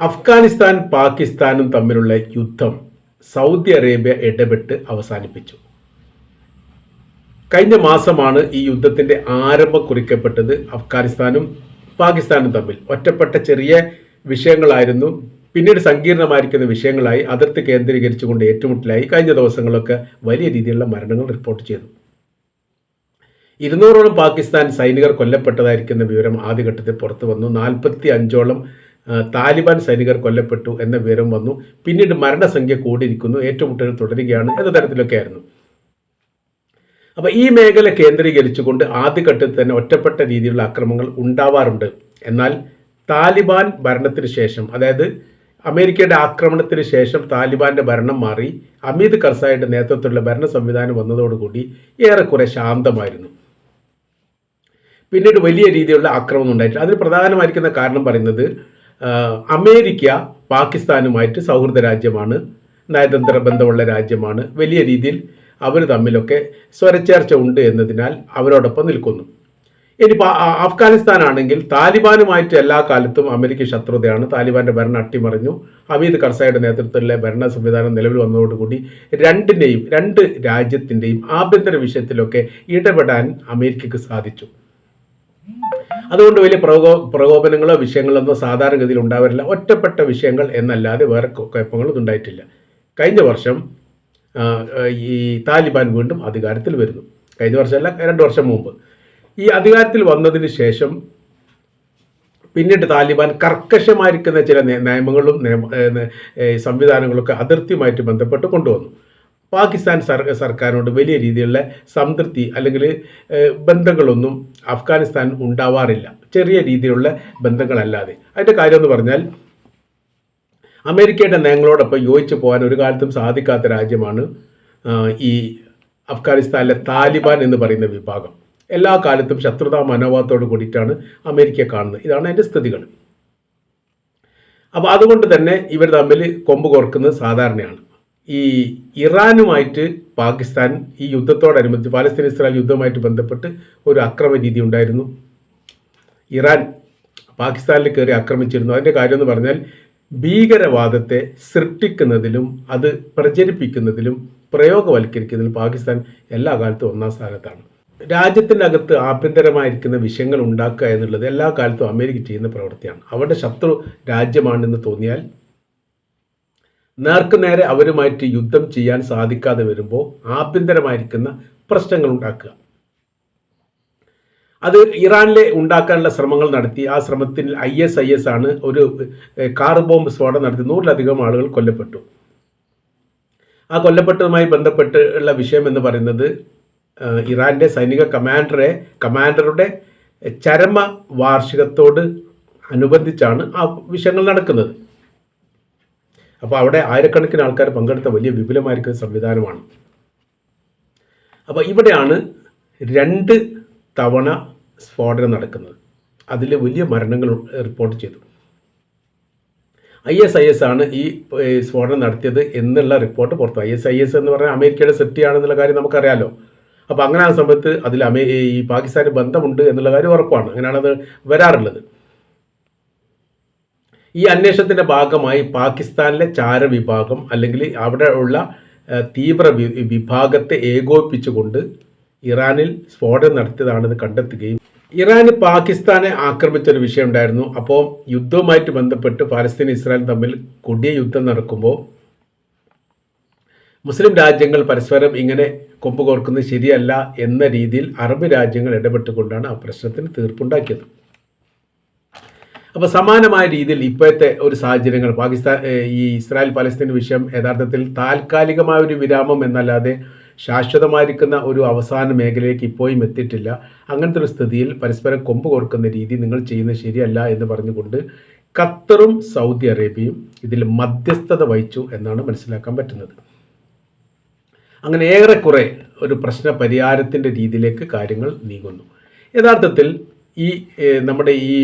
അഫ്ഗാനിസ്ഥാൻ പാകിസ്ഥാനും തമ്മിലുള്ള യുദ്ധം സൗദി അറേബ്യ ഇടപെട്ട് അവസാനിപ്പിച്ചു. കഴിഞ്ഞ മാസമാണ് ഈ യുദ്ധത്തിന്റെ ആരംഭം കുറിക്കപ്പെട്ടത് അഫ്ഗാനിസ്ഥാനും പാകിസ്ഥാനും തമ്മിൽ. ഒറ്റപ്പെട്ട ചെറിയ വിഷയങ്ങളായിരുന്നു. പിന്നീട് സങ്കീർണമായിരിക്കുന്ന വിഷയങ്ങളായി അതിർത്തി കേന്ദ്രീകരിച്ചുകൊണ്ട് ഏറ്റുമുട്ടലായി. കഴിഞ്ഞ ദിവസങ്ങളൊക്കെ വലിയ രീതിയിലുള്ള മരണങ്ങൾ റിപ്പോർട്ട് ചെയ്തു. ഇരുന്നൂറോളം പാകിസ്ഥാൻ സൈനികർ കൊല്ലപ്പെട്ടതായിരിക്കുന്ന വിവരം ആദ്യഘട്ടത്തിൽ പുറത്തു വന്നു നാൽപ്പത്തി അഞ്ചോളം താലിബാൻ സൈനികർ കൊല്ലപ്പെട്ടു എന്ന വിവരം വന്നു. പിന്നീട് മരണസംഖ്യ കൂടിയിരിക്കുന്നു. ഏറ്റുമുട്ടൽ തുടരുകയാണ് എന്ന തരത്തിലൊക്കെ ആയിരുന്നു. അപ്പോൾ ഈ മേഖല കേന്ദ്രീകരിച്ചുകൊണ്ട് ആദ്യഘട്ടത്തിൽ തന്നെ ഒറ്റപ്പെട്ട രീതിയിലുള്ള അക്രമങ്ങൾ ഉണ്ടാവാറുണ്ട്. എന്നാൽ താലിബാൻ ഭരണത്തിന് ശേഷം അതായത് അമേരിക്കയുടെ ആക്രമണത്തിന് ശേഷം താലിബാന്റെ ഭരണം മാറി. അമീദ് കർസായുടെ നേതൃത്വത്തിലുള്ള ഭരണ സംവിധാനം വന്നതോടുകൂടി ഏറെക്കുറെ ശാന്തമായിരുന്നു. പിന്നീട് വലിയ രീതിയിലുള്ള ആക്രമണം ഉണ്ടായിട്ടില്ല അതിന് പ്രധാനമായിരിക്കുന്ന കാരണം പറയുന്നത് അമേരിക്ക പാകിസ്ഥാനുമായിട്ട് സൗഹൃദ രാജ്യമാണ് നയതന്ത്ര ബന്ധമുള്ള രാജ്യമാണ്. വലിയ രീതിയിൽ അവർ തമ്മിലൊക്കെ സ്വരച്ചേർച്ച ഉണ്ട് എന്നതിനാൽ അവരോടൊപ്പം നിൽക്കുന്നു. ഇനി അഫ്ഗാനിസ്ഥാനാണെങ്കിൽ താലിബാനുമായിട്ട് എല്ലാ കാലത്തും അമേരിക്ക ശത്രുതയാണ്. താലിബാന്റെ ഭരണം അട്ടിമറിഞ്ഞു. ഹമീദ് കർസായുടെ നേതൃത്വത്തിലെ ഭരണ സംവിധാനം നിലവിൽ വന്നതോടുകൂടി രണ്ടിന്റെയും രണ്ട് രാജ്യത്തിന്റെയും ആഭ്യന്തര വിഷയത്തിലൊക്കെ ഇടപെടാൻ അമേരിക്കക്ക് സാധിച്ചു. അതുകൊണ്ട് വലിയ പ്രകോ പ്രകോപനങ്ങളോ വിഷയങ്ങളൊന്നും സാധാരണഗതിയിൽ ഉണ്ടാവാറില്ല. ഒറ്റപ്പെട്ട വിഷയങ്ങൾ എന്നല്ലാതെ വേറെ കുഴപ്പങ്ങളൊന്നും ഉണ്ടായിട്ടില്ല. കഴിഞ്ഞ വർഷം ഈ താലിബാൻ വീണ്ടും അധികാരത്തിൽ വരുന്നു. കഴിഞ്ഞ വർഷമല്ല രണ്ട് വർഷം മുമ്പ്. ഈ അധികാരത്തിൽ വന്നതിന് ശേഷം പിന്നീട് താലിബാൻ കർക്കശമായിരിക്കുന്ന ചില നിയമങ്ങളും സംവിധാനങ്ങളൊക്കെ അതിർത്തിയുമായിട്ട് ബന്ധപ്പെട്ട് കൊണ്ടുവന്നു. പാകിസ്ഥാൻ സർ സർക്കാരിനോട് വലിയ രീതിയിലുള്ള സംതൃപ്തി അല്ലെങ്കിൽ ബന്ധങ്ങളൊന്നും അഫ്ഗാനിസ്ഥാൻ ഉണ്ടാവാറില്ല. ചെറിയ രീതിയിലുള്ള ബന്ധങ്ങളല്ലാതെ. അതിന്റെ കാര്യം എന്ന് പറഞ്ഞാൽ അമേരിക്കയുടെ നയങ്ങളോടൊപ്പം യോജിച്ചു പോകാൻ ഒരു കാലത്തും സാധിക്കാത്ത രാജ്യമാണ് ഈ അഫ്ഗാനിസ്ഥാനിലെ താലിബാൻ എന്ന് പറയുന്ന വിഭാഗം. എല്ലാ കാലത്തും ശത്രുതാ മനോഭാവത്തോട് കൂടിയിട്ടാണ് അമേരിക്ക കാണുന്നത്. ഇതാണ് അതിന്റെ സ്ഥിതികൾ. അപ്പോൾ അതുകൊണ്ട് തന്നെ ഇവർ തമ്മിൽ കൊമ്പ് കോർക്കുന്നത് സാധാരണയാണ്. ഈ ഇറാനുമായിട്ട് പാകിസ്ഥാൻ ഈ യുദ്ധത്തോടനുബന്ധിച്ച് പാലസ്തീൻ ഇസ്രായേൽ യുദ്ധവുമായിട്ട് ബന്ധപ്പെട്ട് ഒരു അക്രമ രീതി ഉണ്ടായിരുന്നു. ഇറാൻ പാകിസ്ഥാനിൽ കയറി ആക്രമിച്ചിരുന്നു. അതിന്റെ കാര്യം എന്ന് പറഞ്ഞാൽ ഭീകരവാദത്തെ സൃഷ്ടിക്കുന്നതിലും അത് പ്രചരിപ്പിക്കുന്നതിലും പ്രയോഗവൽക്കരിക്കുന്നതിലും പാകിസ്ഥാൻ എല്ലാ കാലത്തും ഒന്നാം സ്ഥാനത്താണ്. രാജ്യത്തിന്റെ അകത്ത് ആഭ്യന്തരമായിരിക്കുന്ന വിഷയങ്ങൾ ഉണ്ടാക്കുക എന്നുള്ളത് എല്ലാ കാലത്തും അമേരിക്ക ചെയ്യുന്ന പ്രവൃത്തിയാണ്. അവരുടെ ശത്രു രാജ്യമാണെന്ന് തോന്നിയാൽ നേർക്ക് നേരെ അവരുമായിട്ട് യുദ്ധം ചെയ്യാൻ സാധിക്കാതെ വരുമ്പോൾ ആഭ്യന്തരമായിരിക്കുന്ന പ്രശ്നങ്ങൾ ഉണ്ടാക്കുക. അത് ഇറാനിലെ ഉണ്ടാക്കാനുള്ള ശ്രമങ്ങൾ നടത്തി. ആ ശ്രമത്തിൽ ഐ എസ് ഐ എസ് ആണ് ഒരു കാർ ബോംബ് സ്ഫോടനം നടത്തി. നൂറിലധികം ആളുകൾ കൊല്ലപ്പെട്ടു. ആ കൊല്ലപ്പെട്ടതുമായി ബന്ധപ്പെട്ട് ഉള്ള വിഷയം എന്ന് പറയുന്നത് ഇറാന്റെ സൈനിക കമാൻഡറെ കമാൻഡറുടെ ചരമ വാർഷികത്തോട് അനുബന്ധിച്ചാണ് ആ വിഷയങ്ങൾ നടക്കുന്നത്. അപ്പോൾ അവിടെ ആയിരക്കണക്കിന് ആൾക്കാർ പങ്കെടുത്ത വലിയ വിപുലമായിരിക്കുന്ന സംവിധാനമാണ്. അപ്പോൾ ഇവിടെയാണ് രണ്ട് തവണ സ്ഫോടനം നടക്കുന്നത്. അതിൽ വലിയ മരണങ്ങൾ റിപ്പോർട്ട് ചെയ്തു. ഐ എസ് ഐ എസ് ആണ് ഈ സ്ഫോടനം നടത്തിയത് എന്നുള്ള റിപ്പോർട്ട് പുറത്തു ഐ എസ് ഐ എസ് എന്ന് പറഞ്ഞാൽ അമേരിക്കയുടെ സെറ്റിയാണെന്നുള്ള കാര്യം നമുക്കറിയാലോ. അപ്പോൾ അങ്ങനെ ആ സമയത്ത് അതിൽ അമേ ഈ പാകിസ്ഥാന് ബന്ധമുണ്ട് എന്നുള്ള കാര്യം ഉറപ്പാണ്. അങ്ങനെയാണത് വരാറുള്ളത്. ഈ അന്വേഷണത്തിന്റെ ഭാഗമായി പാകിസ്ഥാനിലെ ചാര വിഭാഗം അല്ലെങ്കിൽ അവിടെ ഉള്ള തീവ്ര വിഭാഗത്തെ ഏകോപിപ്പിച്ചുകൊണ്ട് ഇറാനിൽ സ്ഫോടനം നടത്തിയതാണെന്ന് കണ്ടെത്തുകയും ഇറാൻ പാകിസ്ഥാനെ ആക്രമിച്ച ഒരു വിഷയം ഉണ്ടായിരുന്നു. അപ്പോൾ യുദ്ധവുമായിട്ട് ബന്ധപ്പെട്ട് പാലസ്തീൻ ഇസ്രായേൽ തമ്മിൽ കൊടിയ യുദ്ധം നടക്കുമ്പോൾ മുസ്ലിം രാജ്യങ്ങൾ പരസ്പരം ഇങ്ങനെ കൊമ്പ് കോർക്കുന്നത് ശരിയല്ല എന്ന രീതിയിൽ അറബ് രാജ്യങ്ങൾ ഇടപെട്ടുകൊണ്ടാണ് ആ പ്രശ്നത്തിന് തീർപ്പുണ്ടാക്കിയത്. അപ്പോൾ സമാനമായ രീതിയിൽ ഇപ്പോഴത്തെ ഒരു സാഹചര്യങ്ങൾ പാകിസ്ഥാൻ ഈ ഇസ്രായേൽ പലസ്തീൻ വിഷയം യഥാർത്ഥത്തിൽ താൽക്കാലികമായ ഒരു വിരാമം എന്നല്ലാതെ ശാശ്വതമായിരിക്കുന്ന ഒരു അവസാന മേഖലയിലേക്ക് ഇപ്പോഴും എത്തിയിട്ടില്ല. അങ്ങനത്തെ ഒരു സ്ഥിതിയിൽ പരസ്പരം കൊമ്പ് കൊടുക്കുന്ന രീതി നിങ്ങൾ ചെയ്യുന്നത് ശരിയല്ല എന്ന് പറഞ്ഞുകൊണ്ട് ഖത്തറും സൗദി അറേബ്യയും ഇതിൽ മധ്യസ്ഥത വഹിച്ചു എന്നാണ് മനസ്സിലാക്കാൻ പറ്റുന്നത്. അങ്ങനെ ഏറെക്കുറെ ഒരു പ്രശ്ന പരിഹാരത്തിന്റെ രീതിയിലേക്ക് കാര്യങ്ങൾ നീങ്ങുന്നു. യഥാർത്ഥത്തിൽ ഈ നമ്മുടെ ഈ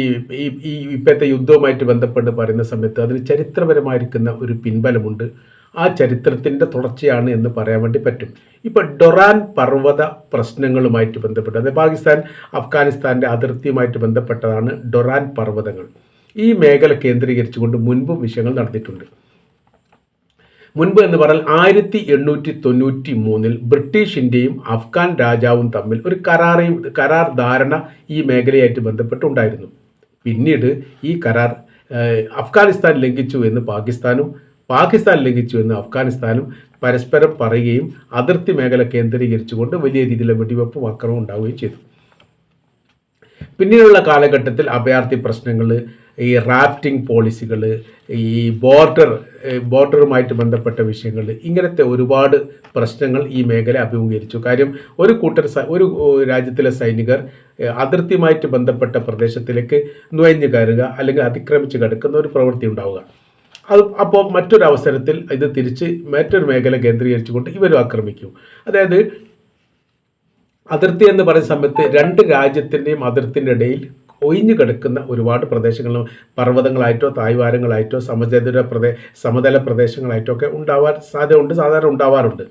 ഈ ഇപ്പോഴത്തെ യുദ്ധവുമായിട്ട് ബന്ധപ്പെട്ട് പറയുന്ന സമയത്ത് അതിന് ചരിത്രപരമായിരിക്കുന്ന ഒരു പിൻബലമുണ്ട്. ആ ചരിത്രത്തിന്റെ തുടർച്ചയാണ് എന്ന് പറയാൻ വേണ്ടി പറ്റും. ഇപ്പോൾ ഡൊറാൻ പർവത പ്രശ്നങ്ങളുമായിട്ട് ബന്ധപ്പെട്ട്. അതായത് പാകിസ്ഥാൻ അഫ്ഗാനിസ്ഥാന്റെ അതിർത്തിയുമായിട്ട് ബന്ധപ്പെട്ടതാണ് ഡൊറാൻ പർവതങ്ങൾ. ഈ മേഖല കേന്ദ്രീകരിച്ചുകൊണ്ട് മുൻപും വിഷയങ്ങൾ നടന്നിട്ടുണ്ട്. മുൻപ് എന്ന് പറഞ്ഞാൽ ആയിരത്തി എണ്ണൂറ്റി തൊണ്ണൂറ്റി മൂന്നിൽ ബ്രിട്ടീഷ് ഇന്ത്യയും അഫ്ഗാൻ രാജാവും തമ്മിൽ ഒരു കരാറയും കരാർ ധാരണ ഈ മേഖലയായിട്ട് ബന്ധപ്പെട്ടുണ്ടായിരുന്നു. പിന്നീട് ഈ കരാർ അഫ്ഗാനിസ്ഥാൻ ലംഘിച്ചു എന്ന് പാകിസ്ഥാനും പാകിസ്ഥാൻ ലംഘിച്ചു എന്ന് അഫ്ഗാനിസ്ഥാനും പരസ്പരം പറയുകയും അതിർത്തി മേഖല കേന്ദ്രീകരിച്ചുകൊണ്ട് വലിയ രീതിയിലുള്ള വെടിവെപ്പും അക്രമം ഉണ്ടാവുകയും ചെയ്തു. പിന്നീടുള്ള കാലഘട്ടത്തിൽ അഭയാർത്ഥി പ്രശ്നങ്ങൾ ഈ റാഫ്റ്റിംഗ് പോളിസികൾ ഈ ബോർഡർ ബോർഡറുമായിട്ട് ബന്ധപ്പെട്ട വിഷയങ്ങൾ ഇങ്ങനത്തെ ഒരുപാട് പ്രശ്നങ്ങൾ ഈ മേഖല അഭിമുഖീകരിച്ചു. കാര്യം ഒരു കൂട്ടർ ഒരു രാജ്യത്തിലെ സൈനികർ അതിർത്തിയുമായിട്ട് ബന്ധപ്പെട്ട പ്രദേശത്തിലേക്ക് നുഴഞ്ഞു കയറുക അല്ലെങ്കിൽ അതിക്രമിച്ച് കിടക്കുന്ന ഒരു പ്രവൃത്തി ഉണ്ടാവുക. അത് അപ്പോൾ മറ്റൊരു അവസരത്തിൽ ഇത് തിരിച്ച് മറ്റൊരു മേഖല കേന്ദ്രീകരിച്ചുകൊണ്ട് ഇവരും ആക്രമിക്കും. അതായത് അതിർത്തി എന്ന് പറയുന്ന സമയത്ത് രണ്ട് രാജ്യത്തിന്റെയും അതിർത്തിന്റെ ഇടയിൽ ഒഴിഞ്ഞു കിടക്കുന്ന ഒരുപാട് പ്രദേശങ്ങളും പർവതങ്ങളായിട്ടോ തായ്വാരങ്ങളായിട്ടോ സമചതുര പ്രദേ സമതല പ്രദേശങ്ങളായിട്ടോ ഒക്കെ ഉണ്ടാവാൻ സാധ്യതയുണ്ട് സാധാരണ ഉണ്ടാവാറുണ്ട്.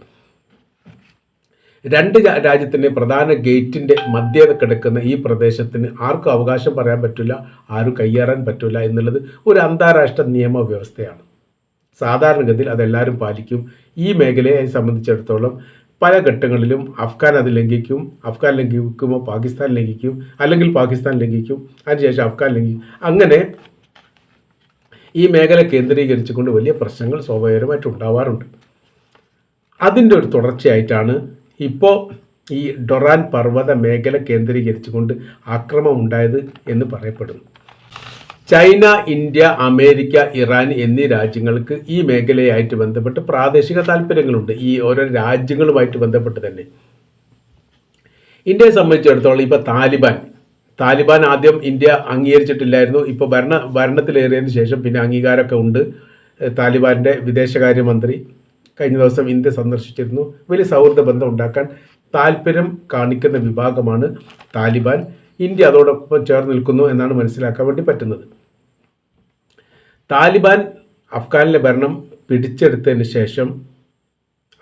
രണ്ട് രാജ്യത്തിന്റെ പ്രധാന ഗേറ്റിന്റെ മധ്യത കിടക്കുന്ന ഈ പ്രദേശത്തിന് ആർക്കും അവകാശം പറയാൻ പറ്റില്ല ആരും കയ്യേറാൻ പറ്റില്ല എന്നുള്ളത് ഒരു അന്താരാഷ്ട്ര നിയമവ്യവസ്ഥയാണ്. സാധാരണഗതിയിൽ അതെല്ലാവരും പാലിക്കും. ഈ മേഖലയെ സംബന്ധിച്ചിടത്തോളം പല ഘട്ടങ്ങളിലും അഫ്ഗാൻ അത് ലംഘിക്കും അഫ്ഗാൻ ലംഘിക്കുമ്പോൾ പാകിസ്ഥാൻ ലംഘിക്കും അല്ലെങ്കിൽ പാകിസ്ഥാൻ ലംഘിക്കും അതിനുശേഷം അഫ്ഗാൻ ലംഘിക്കും അങ്ങനെ ഈ മേഖല കേന്ദ്രീകരിച്ചുകൊണ്ട് വലിയ പ്രശ്നങ്ങൾ സ്വാഭാവികമായിട്ട് ഉണ്ടാവാറുണ്ട്. അതിന്റെ ഒരു തുടർച്ചയായിട്ടാണ് ഇപ്പോൾ ഈ ഡൊറാൻ പർവത മേഖല കേന്ദ്രീകരിച്ചുകൊണ്ട് ആക്രമം ഉണ്ടായത് എന്ന് പറയപ്പെടുന്നു. ചൈന ഇന്ത്യ അമേരിക്ക ഇറാൻ എന്നീ രാജ്യങ്ങൾക്ക് ഈ മേഖലയായിട്ട് ബന്ധപ്പെട്ട് പ്രാദേശിക താല്പര്യങ്ങളുണ്ട്. ഈ ഓരോ രാജ്യങ്ങളുമായിട്ട് ബന്ധപ്പെട്ട് തന്നെ. ഇന്ത്യയെ സംബന്ധിച്ചിടത്തോളം ഇപ്പോൾ താലിബാൻ. താലിബാൻ ആദ്യം ഇന്ത്യ അംഗീകരിച്ചിട്ടില്ലായിരുന്നു. ഇപ്പോൾ ഭരണ ഭരണത്തിലേറിയതിന് ശേഷം പിന്നെ അംഗീകാരമൊക്കെ ഉണ്ട്. താലിബാന്റെ വിദേശകാര്യമന്ത്രി കഴിഞ്ഞ ദിവസം ഇന്ത്യ സന്ദർശിച്ചിരുന്നു. വലിയ സൗഹൃദ ബന്ധം ഉണ്ടാക്കാൻ താല്പര്യം കാണിക്കുന്ന വിഭാഗമാണ് താലിബാൻ. ഇന്ത്യ അതോടൊപ്പം ചേർന്ന് നിൽക്കുന്നു എന്നാണ് മനസ്സിലാക്കാൻ വേണ്ടി പറ്റുന്നത്. താലിബാൻ അഫ്ഗാനിലെ ഭരണം പിടിച്ചെടുത്തതിന് ശേഷം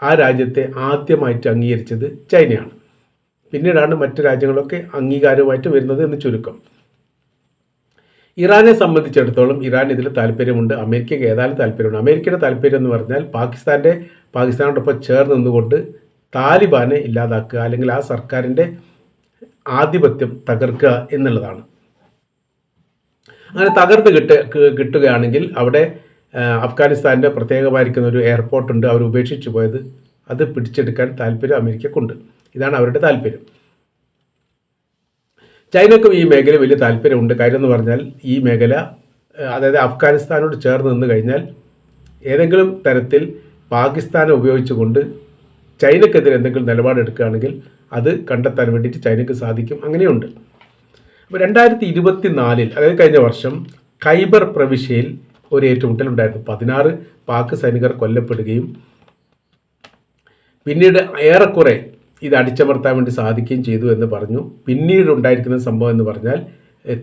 ആ രാജ്യത്തെ ആദ്യമായിട്ട് അംഗീകരിച്ചത് ചൈനയാണ്. പിന്നീടാണ് മറ്റു രാജ്യങ്ങളൊക്കെ അംഗീകാരവുമായിട്ട് വരുന്നത് എന്ന് ചുരുക്കം. ഇറാനെ സംബന്ധിച്ചിടത്തോളം ഇറാൻ ഇതിൽ താല്പര്യമുണ്ട് അമേരിക്കയ്ക്ക് ഏതായാലും താല്പര്യമുണ്ട്. അമേരിക്കയുടെ താല്പര്യം എന്ന് പറഞ്ഞാൽ പാകിസ്ഥാന്റെ പാകിസ്ഥാനോടൊപ്പം ചേർന്ന് നിന്നുകൊണ്ട് താലിബാനെ ഇല്ലാതാക്കുക അല്ലെങ്കിൽ ആ സർക്കാരിന്റെ ആധിപത്യം തകർക്കുക എന്നുള്ളതാണ്. അങ്ങനെ തകർത്ത് കിട്ട കിട്ടുകയാണെങ്കിൽ അവിടെ അഫ്ഗാനിസ്ഥാന്റെ പ്രത്യേകമായിരിക്കുന്ന ഒരു എയർപോർട്ട് ഉണ്ട് അവർ ഉപേക്ഷിച്ചു പോയത്. അത് പിടിച്ചെടുക്കാൻ താല്പര്യം അമേരിക്കക്കുണ്ട്. ഇതാണ് അവരുടെ താല്പര്യം. ചൈനക്കും ഈ മേഖല വലിയ താല്പര്യമുണ്ട്. കാര്യം എന്ന് പറഞ്ഞാൽ ഈ മേഖല അതായത് അഫ്ഗാനിസ്ഥാനോട് ചേർന്ന് നിന്ന് കഴിഞ്ഞാൽ ഏതെങ്കിലും തരത്തിൽ പാകിസ്ഥാനെ ഉപയോഗിച്ചുകൊണ്ട് ചൈനക്കെതിരെ എന്തെങ്കിലും നിലപാടെടുക്കുകയാണെങ്കിൽ അത് കണ്ടെത്താൻ വേണ്ടിയിട്ട് ചൈനയ്ക്ക് സാധിക്കും. അങ്ങനെയുണ്ട്. രണ്ടായിരത്തി ഇരുപത്തി നാലിൽ അതായത് കഴിഞ്ഞ വർഷം ഖൈബർ പ്രവിശ്യയിൽ ഒരു ഏറ്റുമുട്ടൽ ഉണ്ടായിരുന്നു പതിനാറ് പാക് സൈനികർ കൊല്ലപ്പെടുകയും പിന്നീട് ഏറെക്കുറെ ഇത് അടിച്ചമർത്താൻ വേണ്ടി സാധിക്കുകയും ചെയ്തു എന്ന് പറഞ്ഞു. പിന്നീട് ഉണ്ടായിരിക്കുന്ന സംഭവം എന്ന് പറഞ്ഞാൽ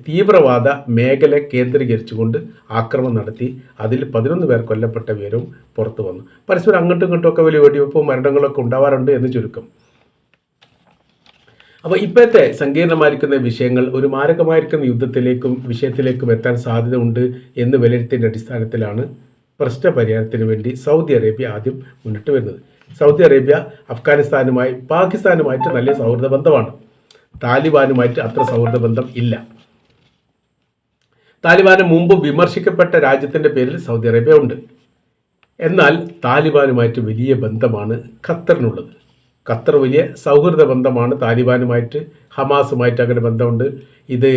തീവ്രവാദ മേഖല കേന്ദ്രീകരിച്ചുകൊണ്ട് ആക്രമണം നടത്തി. അതിൽ പതിനൊന്ന് പേർ കൊല്ലപ്പെട്ട വിവരവും പുറത്തു വന്നു. പരസ്പരം അങ്ങോട്ടും ഇങ്ങോട്ടും ഒക്കെ വലിയ വെടിവെപ്പും മരണങ്ങളൊക്കെ ഉണ്ടാവാറുണ്ട് എന്ന് ചുരുക്കം. അപ്പോൾ ഇപ്പോഴത്തെ സങ്കീർണമായിരിക്കുന്ന വിഷയങ്ങൾ ഒരു മാരകമായിരിക്കുന്ന യുദ്ധത്തിലേക്കും വിഷയത്തിലേക്കും എത്താൻ സാധ്യത ഉണ്ട് എന്ന് വിലയിരുത്തിയതിന്റെ അടിസ്ഥാനത്തിലാണ് പ്രശ്ന പരിഹാരത്തിന് വേണ്ടി സൗദി അറേബ്യ ആദ്യം മുന്നിട്ട് വരുന്നത്. സൗദി അറേബ്യ അഫ്ഗാനിസ്ഥാനുമായി പാകിസ്ഥാനുമായിട്ട് നല്ല സൗഹൃദ ബന്ധമാണ്. താലിബാനുമായിട്ട് അത്ര സൗഹൃദ ബന്ധം ഇല്ല. താലിബാന് മുമ്പ് വിമർശിക്കപ്പെട്ട രാജ്യത്തിന്റെ പേരിൽ സൗദി അറേബ്യ ഉണ്ട്. എന്നാൽ താലിബാനുമായിട്ട് വലിയ ബന്ധമാണ് ഖത്തറിനുള്ളത്. ഖത്തർ വലിയ സൗഹൃദ ബന്ധമാണ് താലിബാനുമായിട്ട് ഹമാസുമായിട്ട് അങ്ങനെ ബന്ധമുണ്ട്. ഇത്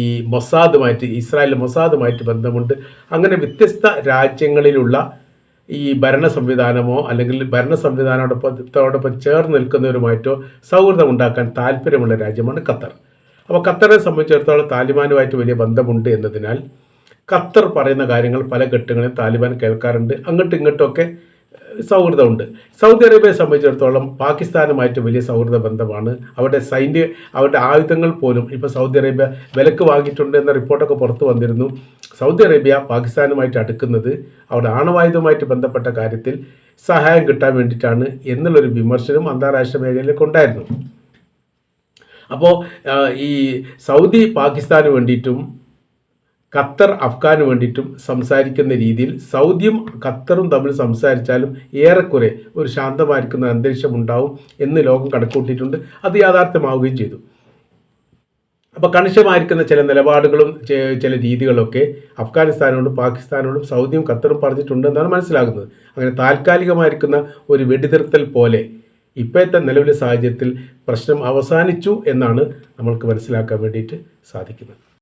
ഈ മൊസാദുമായിട്ട് ഇസ്രായേൽ മൊസാദുമായിട്ട് ബന്ധമുണ്ട്. അങ്ങനെ വ്യത്യസ്ത രാജ്യങ്ങളിലുള്ള ഈ ഭരണ സംവിധാനമോ അല്ലെങ്കിൽ ഭരണ സംവിധാനത്തോടൊപ്പം ചേർന്ന് നിൽക്കുന്നവരുമായിട്ടോ സൗഹൃദം ഉണ്ടാക്കാൻ താല്പര്യമുള്ള രാജ്യമാണ് ഖത്തർ. അപ്പോൾ ഖത്തറിനെ സംബന്ധിച്ചിടത്തോളം താലിബാനുമായിട്ട് വലിയ ബന്ധമുണ്ട് എന്നതിനാൽ ഖത്തർ പറയുന്ന കാര്യങ്ങൾ പല ഘട്ടങ്ങളിൽ താലിബാൻ കേൾക്കാറുണ്ട്. അങ്ങോട്ടും ഇങ്ങോട്ടുമൊക്കെ സൗഹൃദമുണ്ട്. സൗദി അറേബ്യയെ സംബന്ധിച്ചിടത്തോളം പാകിസ്ഥാനുമായിട്ട് വലിയ സൗഹൃദ ബന്ധമാണ്. അവരുടെ സൈന്യ അവരുടെ ആയുധങ്ങൾ പോലും ഇപ്പോൾ സൗദി അറേബ്യ വിലക്ക് വാങ്ങിയിട്ടുണ്ട് എന്ന റിപ്പോർട്ടൊക്കെ പുറത്തു വന്നിരുന്നു. സൗദി അറേബ്യ പാകിസ്ഥാനുമായിട്ട് അടുക്കുന്നത് അവരുടെ ആണവായുധവുമായിട്ട് ബന്ധപ്പെട്ട കാര്യത്തിൽ സഹായം കിട്ടാൻ വേണ്ടിയിട്ടാണ് എന്നുള്ളൊരു വിമർശനം അന്താരാഷ്ട്ര മേഖലയിലേക്ക് ഉണ്ടായിരുന്നു. അപ്പോൾ ഈ സൗദി പാകിസ്ഥാന് വേണ്ടിയിട്ടും ഖത്തർ അഫ്ഗാന് വേണ്ടിയിട്ടും സംസാരിക്കുന്ന രീതിയിൽ സൗദിയും ഖത്തറും തമ്മിൽ സംസാരിച്ചാലും ഏറെക്കുറെ ഒരു ശാന്തമായിരിക്കുന്ന അന്തരീക്ഷം ഉണ്ടാവും എന്ന് ലോകം കണക്കൂട്ടിയിട്ടുണ്ട് അത് യാഥാർത്ഥ്യമാവുകയും ചെയ്തു. അപ്പോൾ കണിശമായിരിക്കുന്ന ചില നിലപാടുകളും ചില രീതികളൊക്കെ അഫ്ഗാനിസ്ഥാനോടും പാകിസ്ഥാനോടും സൗദിയും ഖത്തറും പറഞ്ഞിട്ടുണ്ടെന്നാണ് മനസ്സിലാകുന്നത്. അങ്ങനെ താൽക്കാലികമായിരിക്കുന്ന ഒരു വെടിനിർത്തൽ പോലെ ഇപ്പോഴത്തെ നിലവിലെ സാഹചര്യത്തിൽ പ്രശ്നം അവസാനിച്ചു എന്നാണ് നമ്മൾക്ക് മനസ്സിലാക്കാൻ വേണ്ടിയിട്ട് സാധിക്കുന്നത്.